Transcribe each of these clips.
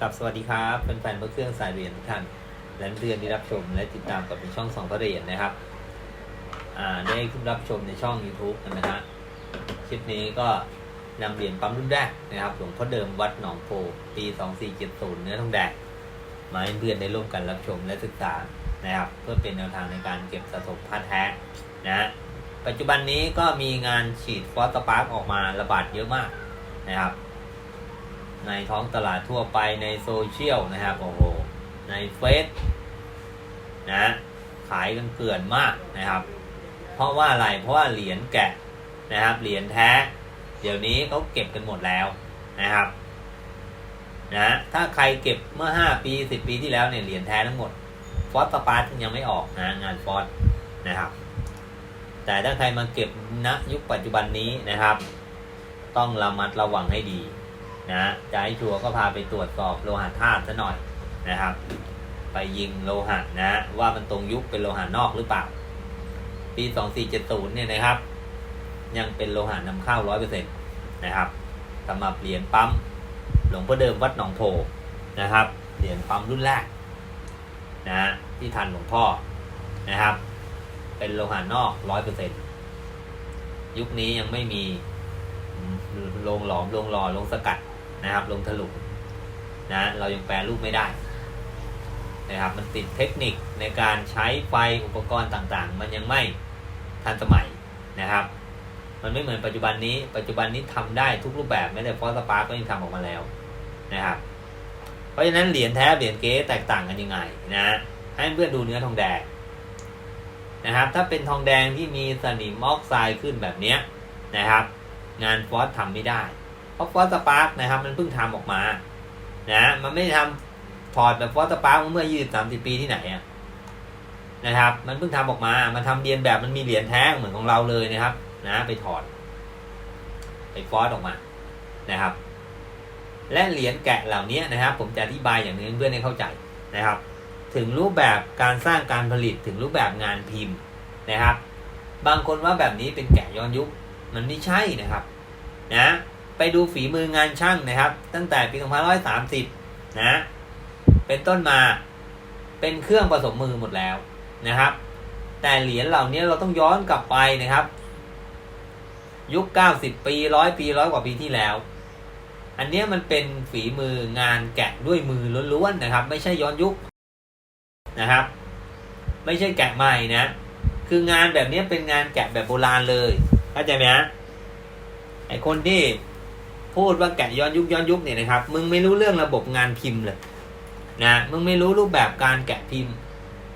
กับสวัสดีครับแฟนๆพระเครื่องสายเรียญทุกท่านและเพื่อนที่รับชมและติดตามกับในช่องสองพระเรียญนะครับได้รับชมในช่อง YouTube กันนะฮะคลิปนี้ก็นำเหรียญปั๊มรุ่นแรกนะครับหลวงพ่อเดิมวัดหนองโพปี 2470 เนื้อทองแดงมาให้เพื่อนได้ร่วมกันรับชมและศึกษานะครับ เพื่อเป็นแนวทางในการเก็บสะสมผ้าแท้นะฮะปัจจุบันนี้ก็มีงานฉีดฟอสสปาร์กออกมาระบาดเยอะมากนะครับ ในท้องตลาดทั่วไปในโซเชียลนะครับโอ้โหในเฟซนะขายกันเกลื่อนมากนะครับ เพราะว่าอะไรเพราะว่าเหรียญแกะนะครับเหรียญแท้ เดี๋ยวนี้เขาเก็บกันหมดแล้วนะครับนะถ้าใครเก็บเมื่อ 5 ปี 10 ปีที่แล้วเนี่ยเหรียญแท้ทั้งหมด ฟอสสปาร์ยังไม่ออกนะงานฟอสนะครับ แต่ถ้าใครมาเก็บณยุคปัจจุบันนี้นะครับ ต้องระมัดระวังให้ดี นะจะให้ชัวร์ก็พาไปตรวจสอบโลหะธาตุซะหน่อยนะครับ ไปยิงโลหะนะว่ามันตรงยุคเป็นโลหะนอกหรือเปล่า ปี 2470 เนี่ยนะครับ ยังเป็นโลหะนำเข้า 100%นะครับสำหรับเหรียญปั๊มหลวงพ่อเดิมวัดหนองโพนะครับ เหรียญปั๊มรุ่นแรกนะที่ทันหลวงพ่อนะครับ เป็นโลหะนอก 100%ยุคนี้ยังไม่มีโรงหลอมโรงหล่อโรงสกัด นะครับ ลงถลุนะเรายังแปลรูปไม่ได้นะครับมันติดเทคนิคในการใช้ไฟอุปกรณ์ต่างๆ มันยังไม่ทันสมัยนะครับ มันไม่เหมือนปัจจุบันนี้ ปัจจุบันนี้ทำได้ทุกรูปแบบไม่ได้ฟอสปาร์ก็ยังทำออกมาแล้วนะครับ เพราะฉะนั้นเหรียญแท้เหรียญเก๊แตกต่างกันยังไงนะให้เพื่อนดูเนื้อทองแดงนะครับ ถ้าเป็นทองแดงที่มีสนิมออกไซด์ขึ้นแบบนี้นะครับ งานฟอสทำไม่ได้ เพราะฟอสสปาร์กนะครับ มันเพิ่งทำออกมา นะมันไม่ได้ทำถอดแบบฟอสสปาร์กเมื่อยี่สิบสามสิบปีที่ไหนอะนะครับ มันเพิ่งทำออกมา มันทำเรียนแบบมันมีเหรียญแท้งเหมือนของเราเลยนะครับ นะ ไปถอด ไปฟอสออกมานะครับ และเหรียญแกะเหล่านี้นะครับ ผมจะอธิบายอย่างนี้เพื่อนให้เข้าใจนะครับ ถึงรูปแบบการสร้างการผลิตถึงรูปแบบงานพิมพ์นะครับ บางคนว่าแบบนี้เป็นแกะย้อนยุค มันไม่ใช่นะครับ นะ ไปดูฝีมืองานช่างนะครับ ตั้งแต่ปี 2530 นะ เป็นต้นมาเป็นเครื่องผสมมือหมดแล้วนะครับ แต่เหรียญเหล่านี้เราต้องย้อนกลับไปนะครับ ยุค 90 ปีร้อยปีร้อยกว่าปีที่แล้ว อันนี้มันเป็นฝีมืองานแกะด้วยมือล้วนๆนะครับ ไม่ใช่ย้อนยุคนะครับ ไม่ใช่แกะใหม่นะคืองานแบบนี้เป็นงานแกะแบบโบราณเลยเข้าใจไหมฮะไอคนที่ พูดว่าแกะย้อนยุคย้อนยุคเนี่ยนะครับ มึงไม่รู้เรื่องระบบงานพิมพ์เลยนะมึงไม่รู้รูปแบบการแกะพิมพ์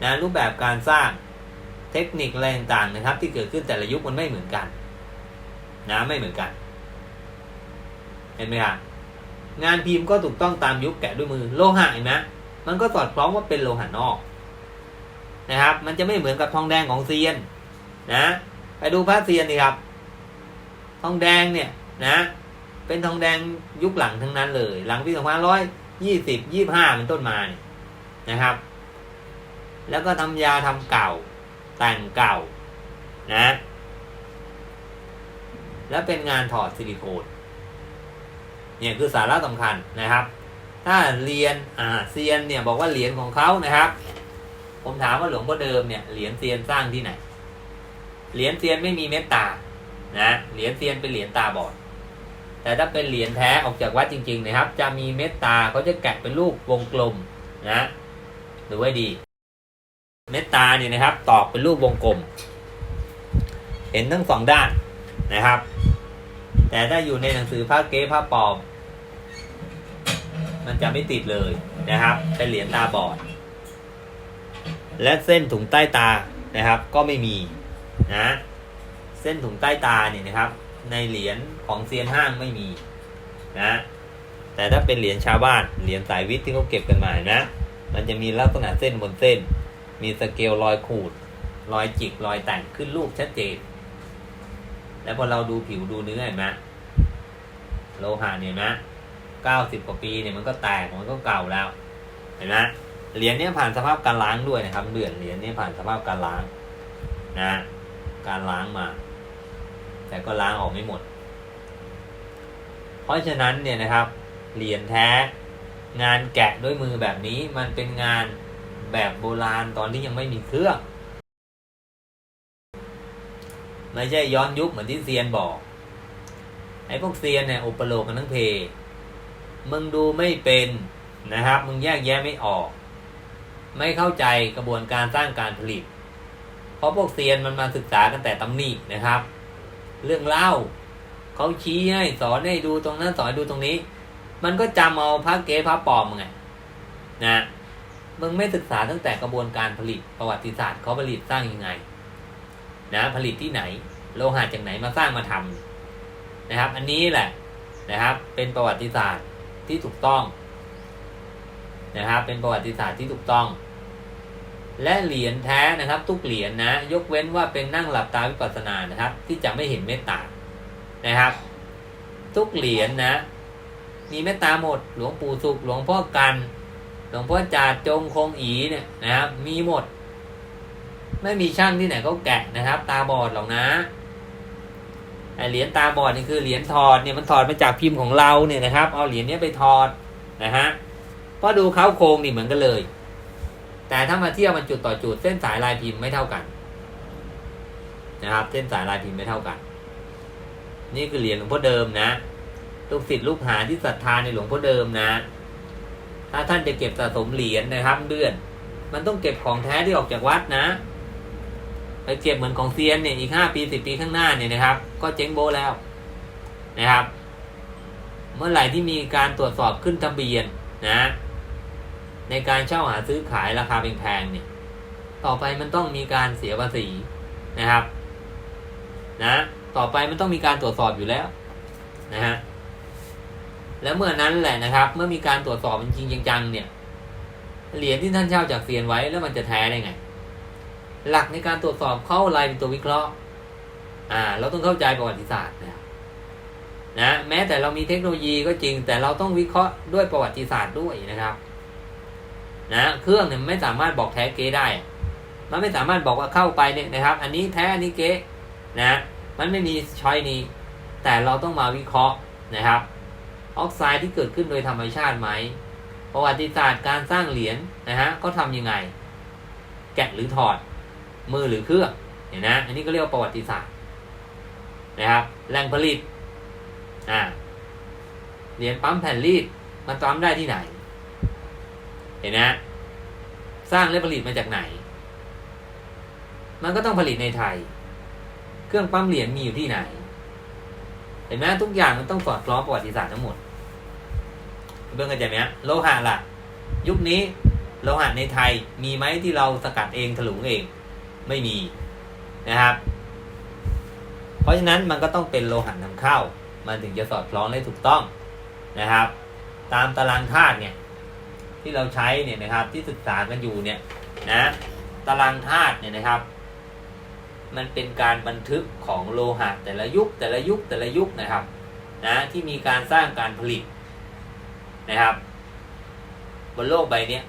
นะรูปแบบการสร้างเทคนิคอะไรต่างๆนะครับ ที่เกิดขึ้นแต่ละยุคมันไม่เหมือนกันนะไม่เหมือนกัน เห็นไหมครับงานพิมพ์ก็ถูกต้องตามยุคแกะด้วยมือโลหะเห็นไหมมันก็สอดคล้องว่าเป็นโลหะนอกนะครับ มันจะไม่เหมือนกับทองแดงของเซียน นะ ไปดูพระเซียนดีครับ ทองแดงเนี่ย นะ เป็นทองแดงยุคหลังทั้งนั้นเลย หลังปีสองพันร้อยยี่สิบยี่ห้าเป็นต้นมาเนี่ยนะครับ แล้วก็ทำยาทำเก่า แต่งเก่านะ แล้วเป็นงานถอดซิลิโคนเนี่ยคือสาระสำคัญนะครับ ถ้าเรียนอ่าเซียนเนี่ยบอกว่าเหรียญของเขานะครับ ผมถามว่าหลวงพ่อเดิมเนี่ยเหรียญเซียนสร้างที่ไหนเหรียญเซียนไม่มีเมตตานะเหรียญเซียนเป็นเหรียญตาบอด แต่ถ้าเป็นเหรียญแท้ออกจากวัดจริง ๆ นะครับ จะมีเมตตาเขาจะแกะเป็นรูปวงกลมนะดูไว้ดี เมตตาเนี่ยนะครับ ตอกเป็นรูปวงกลม เห็นทั้งสองด้านนะครับ แต่ถ้าอยู่ในหนังสือพระเก๊พระปลอม มันจะไม่ติดเลยนะครับ เป็นเหรียญตาบอด และเส้นถุงใต้ตานะครับ ก็ไม่มีนะเส้นถุงใต้ตาเนี่ยนะครับ ในเหรียญของเซียนห้างไม่มีนะ แต่ถ้าเป็นเหรียญชาวบ้านเหรียญสายวิทย์ที่เขาเก็บกันมานะ มันจะมีลักษณะเส้นบนเส้น มีสเกลรอยขูด รอยจิกรอยแต่งขึ้นรูปชัดเจน แล้วพอเราดูผิวดูเนื้อเห็นไหมโลหะเนี่ยนะเก้าสิบกว่าปีเนี่ยมันก็แตกมันก็เก่าแล้ว เห็นไหมเหรียญนี้ผ่านสภาพการล้างด้วยนะครับเหรียญเหรียญนี้ผ่านสภาพการล้างนะ การล้างมา แต่ก็ล้างออกไม่หมด เพราะฉะนั้นเนี่ยนะครับ เหรียญแท้ งานแกะด้วยมือแบบนี้มันเป็นงานแบบโบราณตอนที่ยังไม่มีเครื่อง ไม่ใช่ย้อนยุคเหมือนที่เซียนบอก ไอ้พวกเซียนเนี่ยอุปโลกกันทั้งเพ มึงดูไม่เป็นนะครับ มึงแยกแยะไม่ออก ไม่เข้าใจกระบวนการสร้างการผลิต เพราะพวกเซียนมันมาศึกษากันแต่ตำหนินะครับ เรื่องเล่าเขาชี้ให้สอนให้ดูตรงนั้นสอนดูตรงนี้ มันก็จำเอาพระเก๊พระปลอมไงนะมึงไม่ศึกษาตั้งแต่กระบวนการผลิตประวัติศาสตร์เขาผลิตสร้างยังไง นะผลิตที่ไหน โลหะจากไหนมาสร้างมาทำนะครับ อันนี้แหละนะครับ เป็นประวัติศาสตร์ที่ถูกต้องนะครับ เป็นประวัติศาสตร์ที่ถูกต้อง และเหรียญแท้นะครับ ทุกเหรียญนะ ยกเว้นว่าเป็นนั่งหลับตาวิปัสสนานะครับ ที่จะไม่เห็นเมตตานะครับ ทุกเหรียญนะ มีเมตตาหมด หลวงปู่สุขหลวงพ่อกัน หลวงพ่อจาดจงคงอีเนี่ยนะครับ มีหมด ไม่มีช่างที่ไหนเขาแกะนะครับ ตาบอดหรอกนะไอเหรียญตาบอดนี่คือเหรียญถอดเนี่ยมันถอดมาจากพิมพ์ของเราเนี่ยนะครับ เอาเหรียญนี้ไปถอดนะฮะพราะดูเขาโครงนี่เหมือนกันเลย แต่ถ้ามาเทียบมันจุดต่อจุดเส้นสายลายพิมพ์ไม่เท่ากันนะครับ เส้นสายลายพิมพ์ไม่เท่ากัน นี่คือเหรียญหลวงพ่อเดิมนะลูกศิษย์ลูกหาที่ศรัทธาในหลวงพ่อเดิมนะ ถ้าท่านจะเก็บสะสมเหรียญนะครับเดือน มันต้องเก็บของแท้ที่ออกจากวัดนะไปเก็บเหมือนของเซียนเนี่ยอีกห้าปีสิบปีข้างหน้าเนี่ยนะครับ ก็เจ๊งโบแล้วนะครับ เมื่อไหร่ที่มีการตรวจสอบขึ้นทะเบียนนะ ในการเช่าหาซื้อขายราคาแพงๆเนี่ย ต่อไปมันต้องมีการเสียภาษีนะครับ นะ ต่อไปมันต้องมีการตรวจสอบอยู่แล้วนะฮะแล้วเมื่อนั้นแหละนะครับ เมื่อมีการตรวจสอบจริงจังๆเนี่ยเหรียญที่ท่านเช่าจากเซียนไว้แล้วมันจะแท้ได้ไง หลักในการตรวจสอบเข้าอะไรเป็นตัววิเคราะห์ อ่า เราต้องเข้าใจประวัติศาสตร์นะนะแม้แต่เรามีเทคโนโลยีก็จริง แต่เราต้องวิเคราะห์ด้วยประวัติศาสตร์ด้วยนะครับ นะเครื่องเนี่ยไม่สามารถบอกแท้เก๊ได้ มันไม่สามารถบอกว่าเข้าไปเนี่ยนะครับ อันนี้แท้อันนี้เก๊นะมันไม่มีช้อยนี้ แต่เราต้องมาวิเคราะห์นะครับ ออกไซด์ที่เกิดขึ้นโดยธรรมชาติไหมประวัติศาสตร์การสร้างเหรียญนะฮะก็ทำยังไง แกะหรือถอด มือหรือเครื่องเห็นนะอันนี้ก็เรียกว่าประวัติศาสตร์นะครับแหล่งผลิตอ่าเหรียญปั๊มแผ่นรีดมันปั๊มได้ที่ไหน เห็นนะ สร้างและผลิตมาจากไหน มันก็ต้องผลิตในไทย เครื่องปั๊มเหรียญมีอยู่ที่ไหน เห็นไหมทุกอย่างมันต้องสอดคล้องประวัติศาสตร์ทั้งหมดเบื้องกันใจไหมโลหะล่ะ ยุคนี้โลหะในไทยมีไหมที่เราสกัดเองถลุงเอง ไม่มีนะครับ เพราะฉะนั้นมันก็ต้องเป็นโลหะนำเข้า มันถึงจะสอดคล้องได้ถูกต้องนะครับ ตามตารางธาตุเนี่ย ที่เราใช้เนี่ยนะครับ ที่ศึกษากันอยู่เนี่ยนะตารางธาตุเนี่ยนะครับ มันเป็นการบันทึกของโลหะแต่ละยุคแต่ละยุคแต่ละยุคนะครับนะที่มีการสร้างการผลิตนะครับ บนโลกใบนี้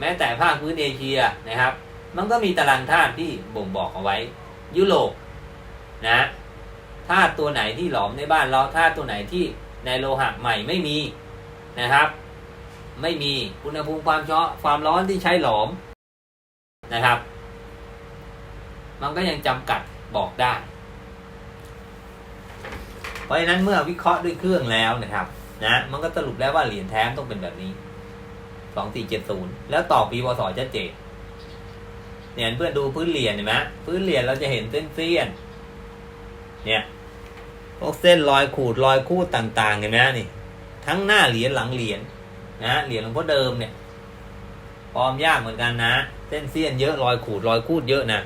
แม้แต่ภาคพื้นเอเชียนะครับ มันก็มีตารางธาตุที่บ่งบอกเอาไว้ ยุโรปนะธาตุตัวไหนที่หลอมในบ้านเราธาตุตัวไหนที่ในโลหะใหม่ไม่มีนะครับ ไม่มีอุณหภูมิความช้อความร้อนที่ใช้หลอมนะครับ มันก็ยังจำกัดบอกได้ เพราะฉะนั้นเมื่อวิเคราะห์ด้วยเครื่องแล้วนะครับนะมันก็สรุปแล้วว่าเหรียญแท้ต้องเป็นแบบนี้สองสี่เจ็ดศูนย์แล้วต่อปีพศชัดเจนเนี่ยเพื่อนดูพื้นเหรียญเห็นไหมพื้นเหรียญเราจะเห็นเส้นเสี้ยน เนี่ยพวกเส้นรอยขูดรอยคูดต่างๆเห็นไหมนี่ ทั้งหน้าเหรียญหลังเหรียญ นะเหรียญหลวงพ่อเดิมเนี่ยปลอมยากเหมือนกันนะ เส้นเสี้ยนเยอะรอยขูดรอยคูดเยอะนะ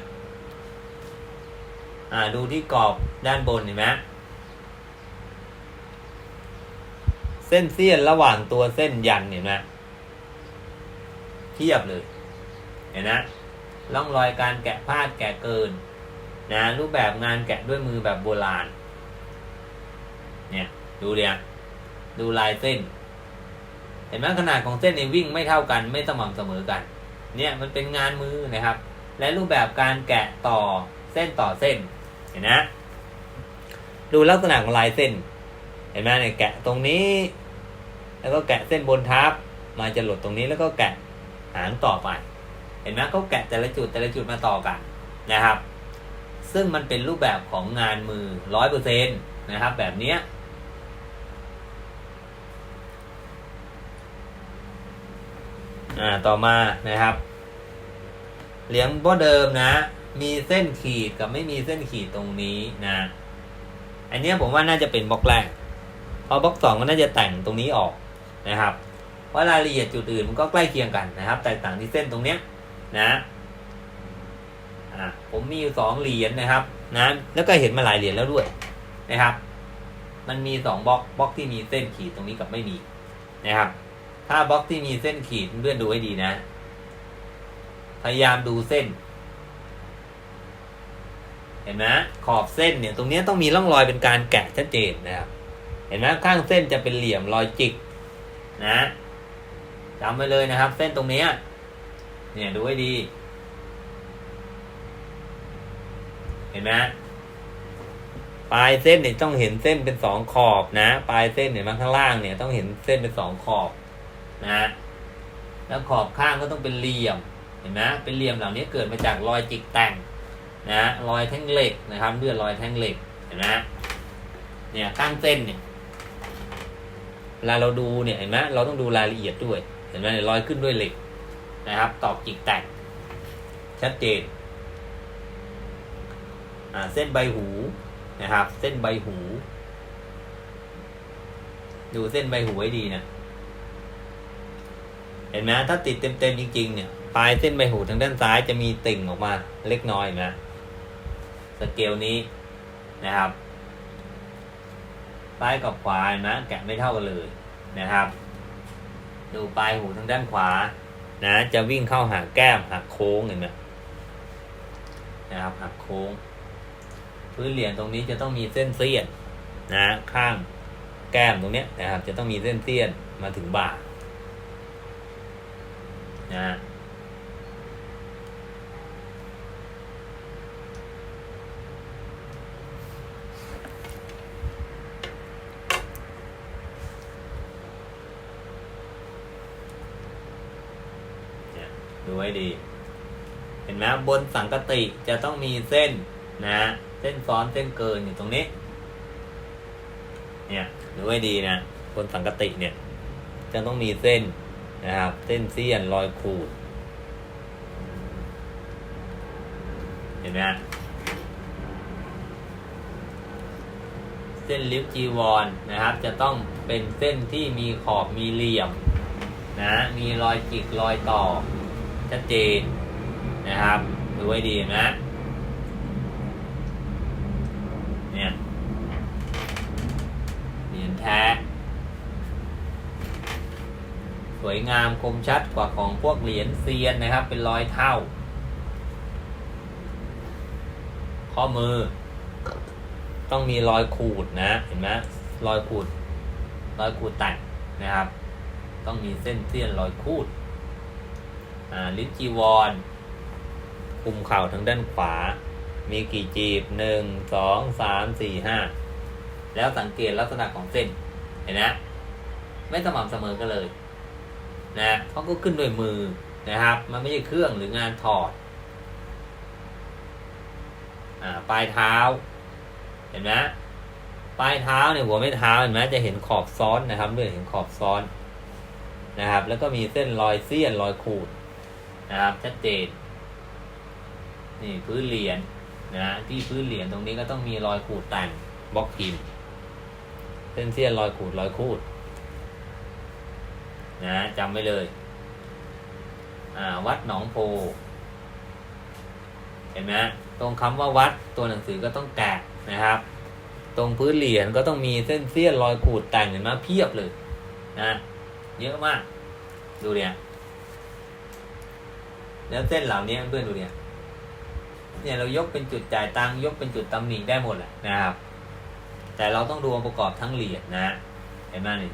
อ่าดูที่กรอบด้านบนเห็นไหมเส้นเสี้ยนระหว่างตัวเส้นยันเห็นไหมเทียบเลยเห็นนะร่องรอยการแกะพลาดแกะเกิน นะรูปแบบงานแกะด้วยมือแบบโบราณ เนี่ย ดูเดียดูลายเส้น เห็นไหมขนาดของเส้นในวิ่งไม่เท่ากันไม่สม่ำเสมอกัน เนี่ยมันเป็นงานมือนะครับ และรูปแบบการแกะต่อเส้นต่อเส้น เห็นนะดูลักษณะของลายเส้น เห็นไหมเนี่ยแกะตรงนี้ แล้วก็แกะเส้นบนทับมาจะหลดตรงนี้แล้วก็แกะหางต่อไป เห็นไหมเขาแกะแต่ละจุดแต่ละจุดมาต่อกันนะครับ ซึ่งมันเป็นรูปแบบของงานมือร้อยเปอร์เซ็นต์นะครับ แบบเนี้ย อ่าต่อมานะครับ เหรียญบ่เดิมนะ มีเส้นขีดกับไม่มีเส้นขีดตรงนี้นะอันนี้ผมว่าน่าจะเป็นบล็อกแรกเพอบล็อกสองก็น่าจะแต่งตรงนี้ออกนะครับเพราะรายละเอียดจุดอื่นมันก็ใกล้เคียงกันนะครับ แตกต่างที่เส้นตรงเนี้ยนะอ่าผมมีอยู่สองเหรียญนะครับนะแล้วก็เห็นมาหลายเหรียญแล้วด้วยนะครับ มันมีสองบล็อกบล็อกที่มีเส้นขีดตรงนี้กับไม่มีนะครับ ถ้าบล็อกที่มีเส้นขีดเพื่อนดูให้ดีนะ พยายามดูเส้น เห็นไหมขอบเส้นเนี่ย ตรงนี้ต้องมีร่องรอยเป็นการแกะชัดเจนนะครับ เห็นไหมข้างเส้นจะเป็นเหลี่ยมรอยจิกนะจำไว้เลยนะครับ เส้นตรงนี้เนี่ยดูให้ดี เห็นไหมปลายเส้นเนี่ยต้องเห็นเส้นเป็นสองขอบนะ ปลายเส้นเนี่ยมาข้างล่างเนี่ยต้องเห็นเส้นเป็นสองขอบ นะ แล้วขอบข้างก็ต้องเป็นเหลี่ยมเห็นไหมเป็นเหลี่ยมเหล่านี้เกิดมาจากรอยจิกแต่งนะรอยแท่งเหล็กนะครับเลือดรอยแท่งเหล็กเห็นไหมเนี่ยข้งเส้นเนี่ยเวลาเราดูเนี่ยเห็นไหมเราต้องดูรายละเอียดด้วยเห็นไหมรอยขึ้นด้วยเหล็กนะครับ ตอกจิกแตกชัดเจนอ่าเส้นใบหูนะครับ เส้นใบหู ดูเส้นใบหูให้ดีนะ เห็นไหมถ้าติดเต็มๆจริงๆเนี่ยปลายเส้นใบหูทางด้านซ้ายจะมีติ่งออกมาเล็กน้อยนะสเกลนี้นะครับซ้ายกับขวาเห็นไหมแกะไม่เท่ากันเลยนะครับ ดูปลายหูทางด้านขวา นะ จะวิ่งเข้าหาแก้มหักโค้งเห็นไหมนะครับหักโค้ง พื้นเหรียญตรงนี้จะต้องมีเส้นเสี้ยนนะ ข้างแก้มตรงเนี้ยนะครับ จะต้องมีเส้นเสี้ยนมาถึงบ่า นะเนี่ยดูให้ดี เห็นไหมบนสังกติจะต้องมีเส้นนะเส้นซ้อนเส้นเกินอยู่ตรงนี้ เนี่ยดูให้ดีนะบนสังกติเนี่ย จะต้องมีเส้น นะครับเส้นเสี้ยนรอยขูด เห็นไหมเส้นลิฟจีวรนะครับ จะต้องเป็นเส้นที่มีขอบมีเหลี่ยมนะมีรอยจิกรอยต่อชัดเจนนะครับดูให้ดีนะ เนี่ยเหรียญแท้ ส วยงามคมชัดกว่าของพวกเหรียญเซียนนะครับ เป็นรอยเท่า ข้อมือ ต้องมีรอยขูดนะเห็นไหมรอยขูดรอยขูดแตกนะครับ ต้องมีเส้นเสี้ยนรอยคูดลิ้นจีวรคุมเข่าทางด้านขวา มีกี่จีบหนึ่งสองสามสี่ห้าแล้วสังเกตลักษณะของเส้นเห็นนะ ไม่สม่ำเสมอกันเลย นะเขาก็ขึ้นด้วยมือนะครับ มันไม่ใช่เครื่องหรืองานถอดอ่าปลายเท้า เห็นไหมปลายเท้าเนี่ยหัวไม่เท้าเห็นไหมจะเห็นขอบซ้อนนะครับด้วยเห็นขอบซ้อนนะครับ แล้วก็มีเส้นรอยเสี้ยนรอยขูดนะครับชัดเจนนี่พื้นเหรียญนะที่พื้นเหรียญตรงนี้ก็ต้องมีรอยขูดแต่งบล็อกพิมพ์เส้นเสี้ยนรอยขูดรอยขูด นะจำไว้เลย อ่า วัดหนองโพ เห็นไหมตรงคำว่าวัดตัวหนังสือก็ต้องแกะนะครับ ตรงพื้นเหรียญก็ต้องมีเส้นเสี้ยนรอยขูดแต่งเห็นไหมเพียบเลยนะเยอะมาก ดูเนี่ยแล้วเส้นเหล่านี้เพื่อนดูเนี่ยเนี่ยเรายกเป็นจุดจ่ายตังยกเป็นจุดตำหนิได้หมดแหละนะครับ แต่เราต้องดูองค์ประกอบทั้งเหรียญนะเห็นไหมนี่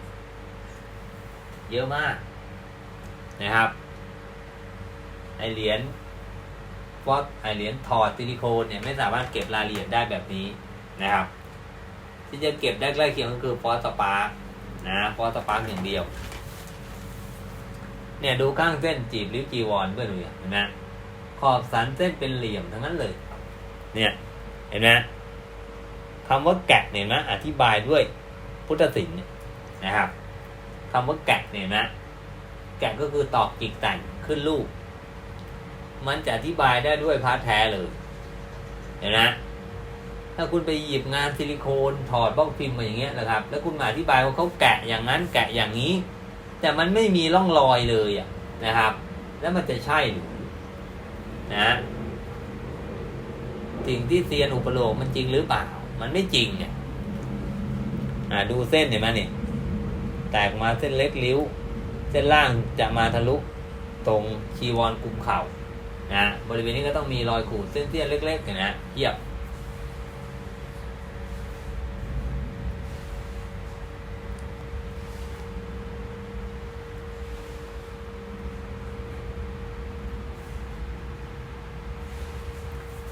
เยอะมากนะครับ ไอเหรียญฟอสไอเหรียญถอดซิลิโคนเนี่ยไม่สามารถเก็บรายละเอียดได้แบบนี้นะครับ ที่จะเก็บได้ใกล้เคียงก็คือฟอสสปาร์นะฟอสสปาร์อย่างเดียว เนี่ยดูข้างเส้นจีบริ้วจีวรเพื่อนดูเห็นไหมขอบสันเส้นเป็นเหลี่ยมทั้งนั้นเลย เนี่ยเห็นไหมคำว่าแกะเนี่ยนะอธิบายด้วยพุทธศิลป์เนี่ยนะครับ คำว่าแกะเนี่ยนะ แกะก็คือตอกจิกแต่งขึ้นรูปมันจะอธิบายได้ด้วยพาระแท้เลย เห็นไหมถ้าคุณไปหยิบงานซิลิโคนถอดบล็อกพิมพ์มาอย่างเงี้ยนะครับ แล้วคุณมาอธิบายว่าเขาแกะอย่างนั้นแกะอย่างนี้ แต่มันไม่มีร่องรอยเลยอะนะครับ แล้วมันจะใช่หรือนะสิ่งที่เซียนอุปโลกมันจริงหรือเปล่า มันไม่จริงเนี่ย อ่าดูเส้นเห็นไหมเนี่ย แตกมาเส้นเล็กริ้ว เส้นล่างจะมาทะลุตรงชีวรกลุ่มเข่านะบริเวณนี้ก็ต้องมีรอยขูดเส้นเสี้ยนเล็กๆเห็นไหมเทียบ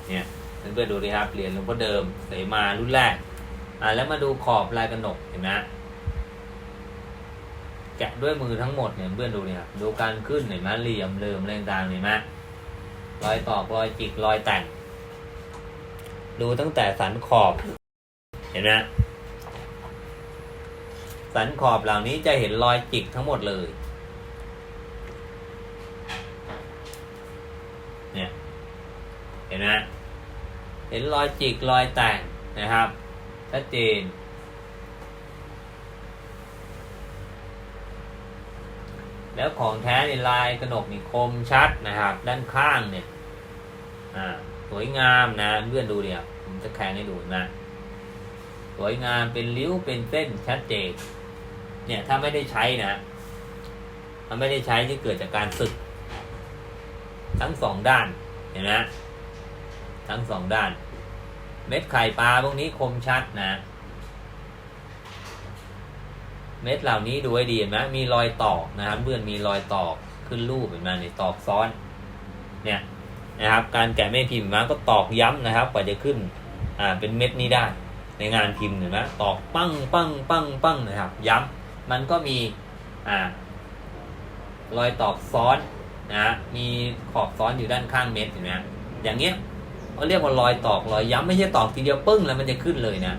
เนี่ยเพื่อนๆดูดิครับเหรียญหลวงพ่อเดิมเสมารุ่นแรกอ่าแล้วมาดูขอบลายกระหนกเห็นไหม แกะด้วยมือทั้งหมดเนี่ยเพื่อนดูเนี่ยครับดูการขึ้นเห็นไหมเหลี่ยมเริ่มแรงต่างๆเห็นไหมรอยตอกรอยจิกรอยแต่งดูตั้งแต่สันขอบ เห็นไหมสันขอบเหล่านี้จะเห็นรอยจิกทั้งหมดเลย เนี่ย เห็นไหมเห็นรอยจิกรอยแต่งนะครับชัดเจน แล้วของแท้ในลายกระหนกนี่คมชัดนะครับ ด้านข้างเนี่ยอ่าสวยงามนะเพื่อนดูเนี่ยผมจะแข่งให้ดูนะสวยงามเป็นริ้วเป็นเส้นชัดเจนเนี่ยถ้าไม่ได้ใช้นะถ้าไม่ได้ใช้ที่เกิดจากการสึก ทั้งสองด้านเห็นไหมทั้งสองด้าน เม็ดไข่ปลาพวกนี้คมชัดนะ เม็ดเหล่านี้ดูให้ดีเห็นไหมมีรอยตอกนะครับเพื่อนมีรอยตอกขึ้นรูปเห็นไหมนี่ตอกซ้อน เนี่ยนะครับ การแกะไม่พิมพ์มาก็ตอกย้ำนะครับกว่าจะขึ้นอ่าเป็นเม็ดนี้ได้ ในงานพิมพ์เห็นไหมตอกปั้งปั้งปั้งปั้งนะครับ ย้ำมันก็มีอ่ารอยตอกซ้อนนะมีขอบซ้อนอยู่ด้านข้างเม็ดเห็นไหมอย่างเงี้ยเขาเรียกว่ารอยตอกรอยย้ำไม่ใช่ตอกทีเดียวปึ้งแล้วมันจะขึ้นเลยนะ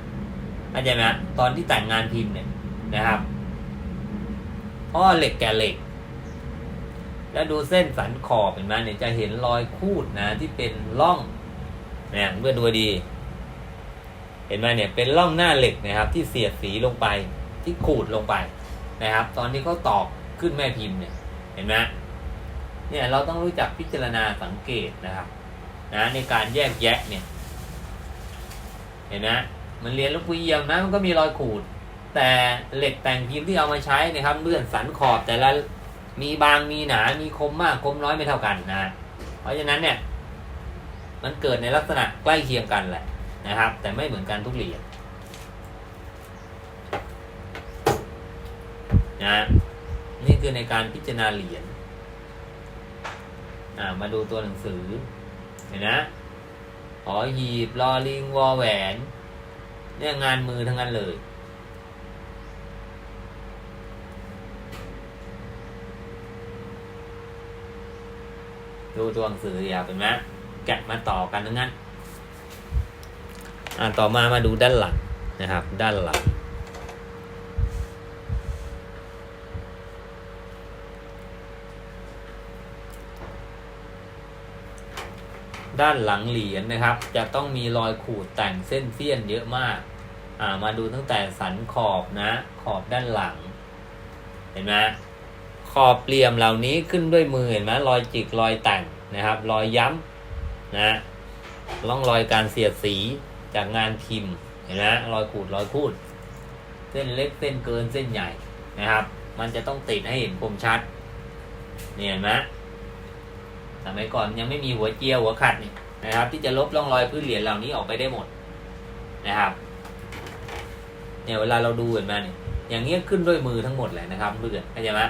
เข้าใจไหมตอนที่แต่งงานพิมพ์เนี่ยนะครับ เพราะว่าเหล็กแก่เหล็ก แล้วดูเส้นสันขอบเห็นไหมเนี่ยจะเห็นรอยคูดนะที่เป็นร่องเนี่ยเพื่อดูดี เห็นไหมเนี่ยเป็นร่องหน้าเหล็กนะครับ ที่เสียดสีลงไปที่ขูดลงไปนะครับ ตอนที่เขาตอกขึ้นแม่พิมพ์เนี่ย เห็นไหมเนี่ยเราต้องรู้จักพิจารณาสังเกตนะครับ นะในการแยกแยะเนี่ย เห็นไหมมันเรียนลูกวิเยียมนะมันก็มีรอยขูด แต่เหล็กแต่งพิมพ์ที่เอามาใช้นะครับเลื่อนสันขอบแต่ละมีบางมีหนา มีคมมากคมน้อยไม่เท่ากันนะเพราะฉะนั้นเนี่ยมันเกิดในลักษณะใกล้เคียงกันแหละนะครับ แต่ไม่เหมือนกันทุกเหรียญนะนี่คือในการพิจารณาเหรียญมาดูตัวหนังสือเห็นนะหอหีบลอลิงวอแหวน เนี่ยงานมือทั้งนั้นเลย ดูตัวหนังสือย่าเป็นไหมแกะมาต่อกันทั้งนั้น อ่าต่อมามาดูด้านหลังนะครับ ด้านหลังด้านหลังเหรียญนะครับ จะต้องมีรอยขูดแต่งเส้นเสี้ยนเยอะมาก อ่ามาดูตั้งแต่สันขอบนะ ขอบด้านหลัง เห็นไหม ขอบเหลี่ยมเหล่านี้ขึ้นด้วยมือเห็นไหมรอยจิกรอยแต่งนะครับ รอยย้ำนะร่องรอยการเสียดสีจากงานพิมพ์เห็นไหมรอยขูดรอยขูด เส้นเล็กเส้นเกินเส้นใหญ่นะครับ มันจะต้องติดให้เห็นคมชัดเนี่ยเห็นไหมสมัยก่อนยังไม่มีหัวเจียวหัวขัดนี่นะครับ ที่จะลบร่องรอยพื้นเหรียญเหล่านี้ออกไปได้หมดนะครับ เนี่ยเวลาเราดูเห็นไหมเนี่ยอย่างเงี้ยขึ้นด้วยมือทั้งหมดเลยนะครับเพื่อนเข้าใจไหม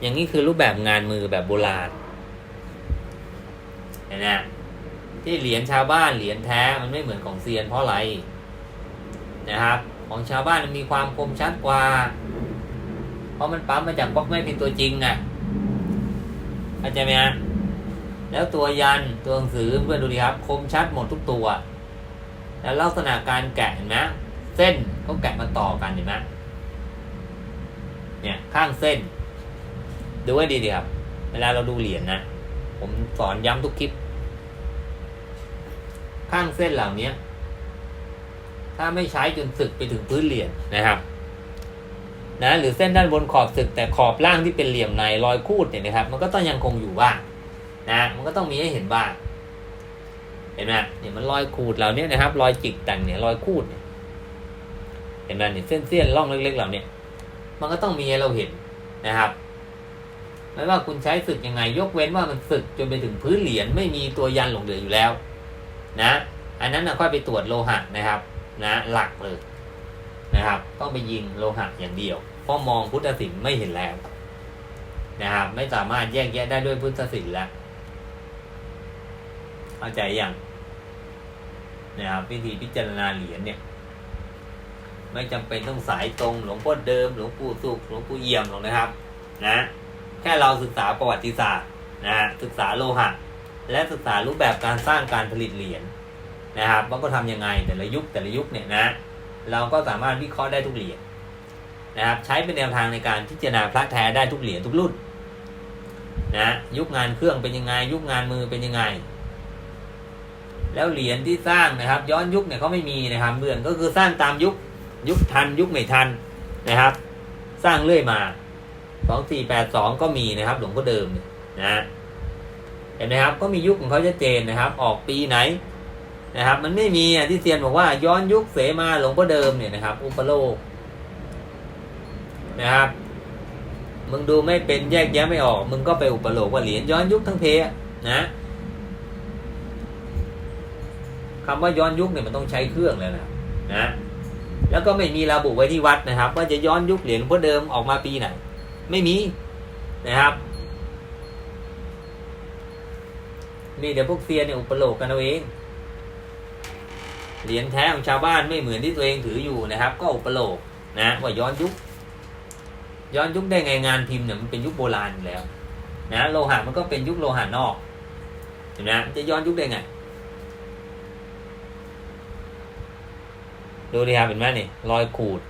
อย่างนี้คือรูปแบบงานมือแบบโบราณเห็นไหมที่เหรียญชาวบ้านเหรียญแท้มันไม่เหมือนของเซียนเพราะอะไรนะครับของชาวบ้านมันมีความคมชัดกว่า เพราะมันปั๊มมาจากบล็อกไม่เป็นตัวจริงไงเข้าใจไหมฮะแล้วตัวยันตัวหนังสือเพื่อนดูดีครับ คมชัดหมดทุกตัว แล้วลักษณะการแกะเห็นไหมเส้นเขาแกะมาต่อกันเห็นไหมเนี่ยข้างเส้น ดูให้ดีดีครับ เวลาเราดูเหรียญนะผมสอนย้ำทุกคลิป ข้างเส้นเหล่านี้ถ้าไม่ใช้จนสึกไปถึงพื้นเหรียญนะครับ นะหรือเส้นด้านบนขอบสึกแต่ขอบล่างที่เป็นเหลี่ยมในรอยคูดเนี่ยนะครับ มันก็ต้องยังคงอยู่บ้างนะมันก็ต้องมีให้เห็นบ้างเห็นไหมเนี่ยมันรอยขูดเหล่านี้นะครับ รอยจิกแต่งเนี่ยรอยคูดเนี่ยเห็นไหมเนี่ยเส้นเส้นร่องเล็กๆเหล่านี้มันก็ต้องมีให้เราเห็นนะครับ ไม่ว่าคุณใช้สึกยังไง ยกเว้นว่ามันสึกจนไปถึงพื้นเหรียญไม่มีตัวยันหลงเหลืออยู่แล้ว นะ อันนั้นนะค่อยไปตรวจโลหะนะครับ นะ หลักเลยนะครับ ต้องไปยิงโลหะอย่างเดียวเพราะมองพุทธศิลป์ไม่เห็นแล้ว นะครับ ไม่สามารถแยกแยะได้ด้วยพุทธศิลป์แล้วเข้าใจยังนะครับวิธีพิจารณาเหรียญเนี่ย ไม่จำเป็นต้องสายตรงหลวงพ่อเดิม หลวงปู่สุขหลวงปู่เอี่ยมหรอกนะครับ นะ แค่เราศึกษาประวัติศาสตร์นะฮะศึกษาโลหะ และศึกษารูปแบบการสร้างการผลิตเหรียญนะครับว่าก็ทำยังไงแต่ละยุคแต่ละยุคเนี่ยนะ เราก็สามารถวิเคราะห์ได้ทุกเหรียญนะครับใช้เป็นแนวทางในการพิจารณาพระแท้ได้ทุกเหรียญทุกรุ่นนะยุคงานเครื่องเป็นยังไง ยุคงานมือเป็นยังไง แล้วเหรียญที่สร้างนะครับ ย้อนยุคเนี่ยเขาไม่มีนะครับเบื้องก็คือสร้างตามยุคยุคทันยุคไม่ทันนะครับ สร้างเรื่อยมา สองสี่แปดสองก็มีนะครับหลวงพ่อเดิมเนี่ยนะเห็นไหมครับก็มียุคของเขาชัดเจนนะครับ ออกปีไหนนะครับ มันไม่มีอะที่เซียนบอกว่าย้อนยุคเสมาหลวงพ่อเดิมเนี่ยนะครับ อุปโลกนะครับมึงดูไม่เป็นแยกแยะไม่ออก มึงก็ไปอุปโลกว่าเหรียญย้อนยุคทั้งเพนะคำว่าย้อนยุคเนี่ยมันต้องใช้เครื่องแล้วนะนะ แล้วก็ไม่มีระบุไว้ที่วัดนะครับ ว่าจะย้อนยุคเหรียญพ่อเดิมออกมาปีไหน ไม่มีนะครับ นี่เดี๋ยวพวกเซียนเนี่ยอุปโลกกันเอาเอง เหรียญแท้ของชาวบ้านไม่เหมือนที่ตัวเองถืออยู่นะครับ ก็อุปโลกนะว่าย้อนยุค ย้อนยุคได้ไงงานพิมพ์เนี่ยมันเป็นยุคโบราณอยู่แล้ว นะโลหะมันก็เป็นยุคโลหะนอกเห็นไหมจะย้อนยุคได้ไงดูดิครับเห็นไหมนี่รอยขูด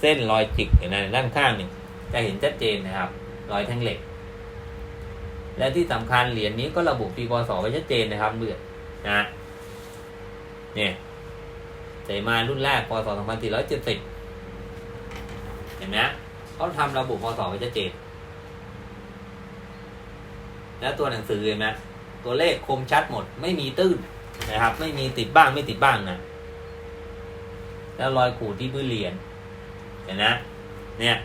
เส้นรอยจิกเห็นไหมด้านข้างนี่ จะเห็นชัดเจนนะครับ รอยแท่งเหล็ก และที่สำคัญเหรียญนี้ก็ระบุปีพศไว้ชัดเจนนะครับเบื่อนะเนี่ยเสมารุ่นแรกพศ2470 เห็นไหมเขาทำระบุพศไว้ชัดเจน แล้วตัวหนังสือเห็นไหมตัวเลขคมชัดหมด ไม่มีตื้นนะครับ ไม่มีติดบ้างไม่ติดบ้างนะแล้วรอยขูดที่พื้นเหรียญเห็นนะเนี่ย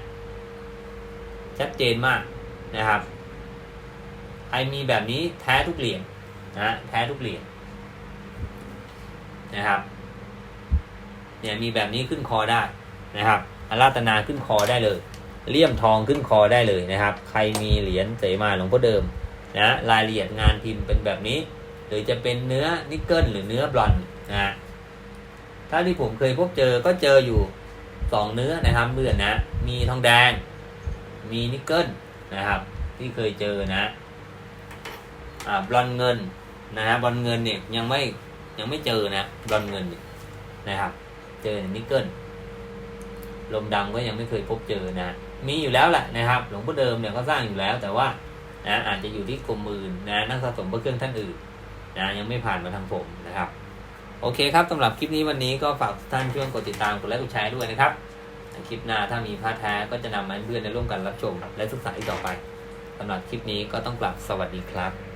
ชัดเจนมากนะครับใครมีแบบนี้แท้ทุกเหรียญนะแท้ทุกเหรียญนะครับเนี่ยมีแบบนี้ขึ้นคอได้นะครับอาราตนาขึ้นคอได้เลย เลี่ยมทองขึ้นคอได้เลยนะครับ ใครมีเหรียญเสมาหลวงพ่อเดิมนะรายละเอียดงานพิมพ์เป็นแบบนี้ หรือจะเป็นเนื้อนิกเกิลหรือเนื้อบลอนนะถ้าที่ผมเคยพบเจอก็เจออยู่สองเนื้อนะครับเบื่อนะ มีทองแดง มีนิกเกิลนะครับ ที่เคยเจอนะอ่าบลอนเงินนะฮะบลอนเงินเนี่ยยังไม่ยังไม่เจอนะบลอนเงินนะครับ เจอนิกเกิลลมดำก็ยังไม่เคยพบเจอนะ มีอยู่แล้วแหละนะครับ หลวงพ่อเดิมเนี่ยก็สร้างอยู่แล้ว แต่ว่านะอาจจะอยู่ที่กรมมือนนะนักสะสมพระเครื่องท่านอื่นนะยังไม่ผ่านมาทางผมนะครับ โอเคครับสำหรับคลิปนี้วันนี้ก็ฝากทุกท่านช่วยกดติดตามกดไลค์กดแชร์ด้วยนะครับ คลิปหน้าถ้ามีพาร์ทแท้ก็จะนำมาให้เพื่อนได้ร่วมกันรับชม และศึกษาอีกต่อไปสำหรับคลิปนี้ก็ต้องกลับสวัสดีครับ